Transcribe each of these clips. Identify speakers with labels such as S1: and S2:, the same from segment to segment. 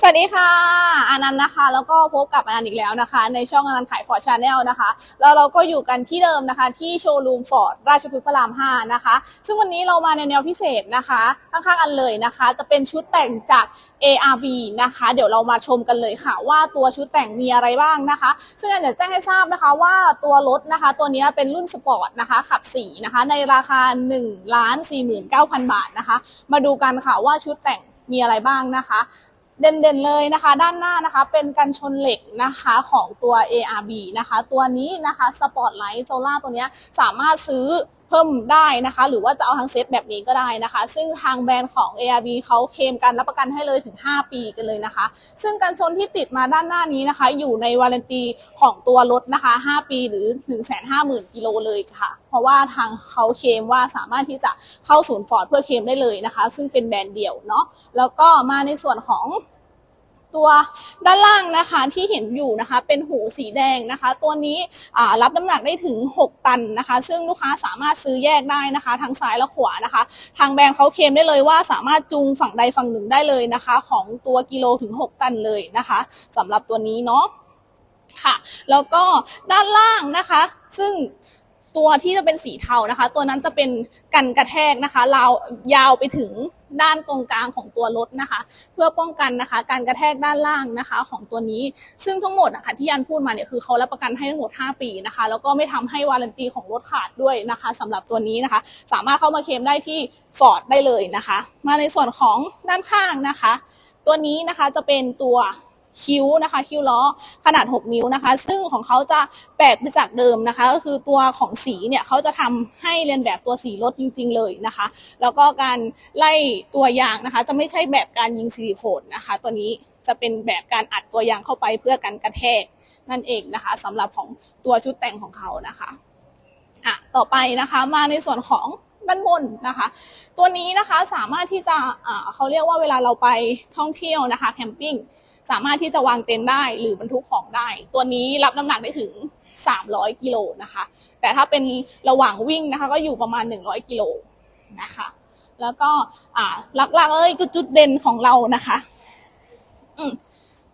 S1: สวัสดีค่ะอานันต์นะคะ แล้วก็พบกับอานันต์อีกแล้วนะคะ ในช่องอานันต์ขายฟอร์ดชาแนลนะคะ แล้วเราก็อยู่กันที่เดิมนะคะ ที่โชว์รูมฟอร์ดราชพฤกษ์พระราม 5 นะคะ ซึ่งวันนี้เรามาในแนวพิเศษนะคะข้างๆอันเลยนะคะ จะเป็นชุดแต่งจาก ARB นะคะ เดี๋ยวเรามาชมกันเลยค่ะ ว่าตัวชุดแต่งมีอะไรบ้างนะคะ ซึ่งอันอยากแจ้งให้ทราบนะคะว่าตัวรถนะคะ ตัวนี้เป็นรุ่นสปอร์ตนะคะขับสีนะคะ ในราคา1ล้าน49,000 บาทนะคะ มาดูกันค่ะว่าชุดแต่งมีอะไรบ้างนะคะ เด่นๆเลยนะคะ ด้านหน้านะคะเป็นกันชนเหล็กนะคะของตัว ARB นะคะ ตัวนี้นะคะสปอตไลท์โซล่าตัวเนี้ยสามารถซื้อ เพิ่มได้นะคะ หรือว่าจะเอาทั้งเซตแบบนี้ก็ได้นะคะ ซึ่งทางแบรนด์ของ ARB เขาเคลมกันรับประกันให้เลยถึง 5 ปีกันเลยนะคะ ซึ่งกันชนที่ติดมาด้านหน้านี้นะคะ อยู่ในวารันตีของตัวรถนะคะ 5 ปีหรือ 150,000กิโลเลยค่ะ เพราะว่าทางเขาเคลมว่าสามารถที่จะเข้าศูนย์ฟอร์ดเพื่อเคลมได้เลยนะคะ ซึ่งเป็นแบรนด์เดี่ยวเนาะแล้วก็มาในส่วนของ ตัวด้านล่างนะคะที่เห็นอยู่นะคะ เป็นหูสีแดงนะคะ ตัวนี้รับน้ำหนักได้ถึง 6 ตันนะคะ ซึ่งลูกค้าสามารถซื้อแยกได้นะคะ ทั้งซ้ายและขวานะคะ ทางแบรนด์เขาเคลมได้เลยว่าสามารถจูงฝั่งใดฝั่งหนึ่งได้เลยนะคะ ของตัวกิโลถึง 6 ตันเลยนะคะสำหรับตัวนี้เนาะค่ะ แล้วก็ด้านล่างนะคะ ซึ่ง ตัวที่จะเป็นสีเทานะคะ ตัวนั้นจะเป็นกันกระแทกนะคะราวยาวไปถึงด้านตรงกลางของตัวรถนะคะ เพื่อป้องกันนะคะ การกระแทกด้านล่างนะคะ ของตัวนี้ ซึ่งทั้งหมดนะคะที่ยันพูดมาเนี่ยคือเขารับประกันให้ทั้งหมด 5 ปีนะคะ แล้วก็ไม่ทำให้วารันตีของรถขาดด้วยนะคะสำหรับตัวนี้นะคะ สามารถเข้ามาเคลมได้ที่ฟอร์ดได้เลยนะคะ มาในส่วนของด้านข้างนะคะ ตัวนี้นะคะจะเป็นตัว คิ้วนะคะ คิ้วล้อขนาด 6 นิ้วนะคะ ซึ่งของเขาจะแปลกไปจากเดิมนะคะ ก็คือตัวของสีเนี่ยเขาจะทำให้เรียนแบบตัวสีรถจริง ๆ เลยนะคะ แล้วก็การไล่ตัวยางนะคะ จะไม่ใช่แบบการยิงซิลิโคนนะคะ ตัวนี้จะเป็นแบบการอัดตัวยางเข้าไปเพื่อกันกระแทกนั่นเองนะคะสำหรับของตัวชุดแต่งของเขานะคะอะต่อไปนะคะมาในส่วนของด้านบนนะคะ ตัวนี้นะคะสามารถที่จะอ่าเขาเรียกว่าเวลาเราไปท่องเที่ยวนะคะแคมปิ้ง สามารถที่จะวางเต็นท์ได้หรือบรรทุกของได้ ตัวนี้รับน้ำหนักได้ถึง 300 กิโลนะคะ แต่ถ้าเป็นระหว่างวิ่งนะคะ ก็อยู่ประมาณ 100 กิโลนะคะ แล้วก็อ่าหลักๆเลยจุดๆเด่นของเรานะคะ อืม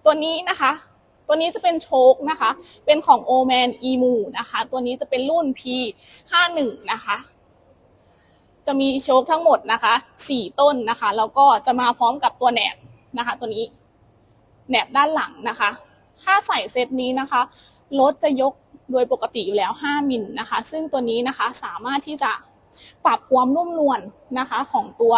S1: ตัวนี้นะคะ ตัวนี้จะเป็นโชคนะคะ เป็นของ o m a n e m u นะคะ ตัวนี้จะเป็นรุ่น P51 นะคะจะมีโชคทั้งหมดนะคะสี่ต้นนะคะ แล้วก็จะมาพร้อมกับตัวแหนบนะคะ ตัวนี้ แหนบด้านหลังนะคะ ถ้าใส่เซตนี้นะคะรถจะยกโดยปกติอยู่แล้ว 5 มิลนะคะ ซึ่งตัวนี้นะคะสามารถที่จะปรับความนุ่มนวลนะคะ ของตัว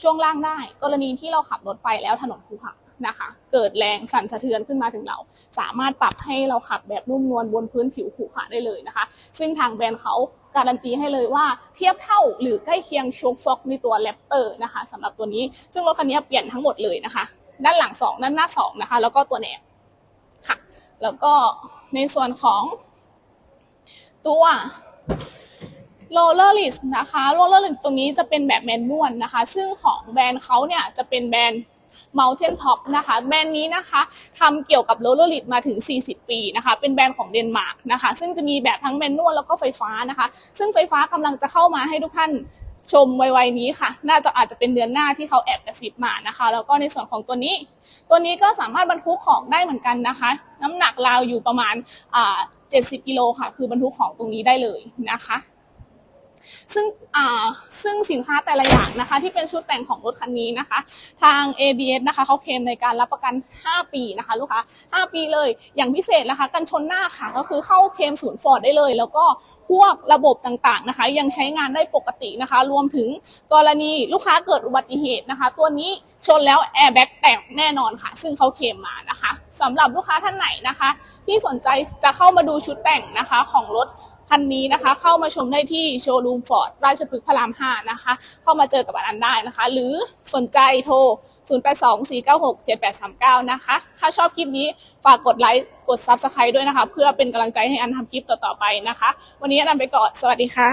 S1: ช่วงล่างได้ กรณีที่เราขับรถไปแล้วถนนภูเขานะคะ เกิดแรงสั่นสะเทือนขึ้นมาถึงเรา สามารถปรับให้เราขับแบบนุ่มนวลบนพื้นผิวขรุขระได้เลยนะคะ ซึ่งทางแบรนด์เขาการันตีให้เลยว่าเทียบเท่าหรือใกล้เคียงโชคฟ็อกในตัวแรปเตอร์นะคะสำหรับตัวนี้ ซึ่งรถคันนี้เปลี่ยนทั้งหมดเลยนะคะ ด้านหลังสองด้านหน้าสองนะคะ แล้วก็ตัวแหนบค่ะ แล้วก็ในส่วนของ ตัวโรลเลอร์ลิสนะคะโรลเลอร์ลิสตรงนี้จะเป็นแบบแมนนวลนะคะ ซึ่งของแบรนด์เขาเนี่ยจะเป็นแบรนด์ Mountain Top นะคะ แบรนด์นี้นะคะทำเกี่ยวกับโรลเลอร์ลิสมาถึง 40 ปีนะคะ เป็นแบรนด์ของเดนมาร์กนะคะ ซึ่งจะมีแบบทั้งแมนนวลแล้วก็ไฟฟ้านะคะ ซึ่งไฟฟ้ากำลังจะเข้ามาให้ทุกท่าน ชมไวๆนี้ค่ะ น่าจะอาจจะเป็นเดือนหน้าที่เขาแอบกระซิบมานะคะ แล้วก็ในส่วนของตัวนี้ ตัวนี้ก็สามารถบรรทุกของได้เหมือนกันนะคะ น้ำหนักราวอยู่ประมาณ70กิโลค่ะ คือบรรทุกของตรงนี้ได้เลยนะคะ ซึ่งอ่าซึ่งสินค้าแต่ละอย่างนะคะ ที่เป็นชุดแต่งของรถคันนี้นะคะ ทาง ABS นะคะเขาเคลมในการรับประกัน 5 ปีนะคะ ลูกค้า 5 ปีเลย อย่างพิเศษนะคะ กันชนหน้าค่ะก็คือเข้าเคลมศูนย์ฟอร์ดได้เลย แล้วก็พวกระบบต่างๆนะคะ ยังใช้งานได้ปกตินะคะ รวมถึงกรณีลูกค้าเกิดอุบัติเหตุนะคะ ตัวนี้ชนแล้วแอร์แบ็กแตกแน่นอนค่ะ ซึ่งเขาเคลมมานะคะสำหรับลูกค้าท่านไหนนะคะ ที่สนใจจะเข้ามาดูชุดแต่งนะคะของรถ คันนี้นะคะ เข้ามาชมได้ที่โชว์รูมฟอร์ดราชพฤกษ์พระราม 5 นะคะ เข้ามาเจอกับอันนั้นได้นะคะ หรือสนใจโทร 0824967839 นะคะ ถ้าชอบคลิปนี้ฝากกดไลค์กด Subscribe ด้วยนะคะ เพื่อเป็นกำลังใจให้อันทำคลิปต่อๆไปนะคะ วันนี้อันไปก่อนสวัสดีค่ะ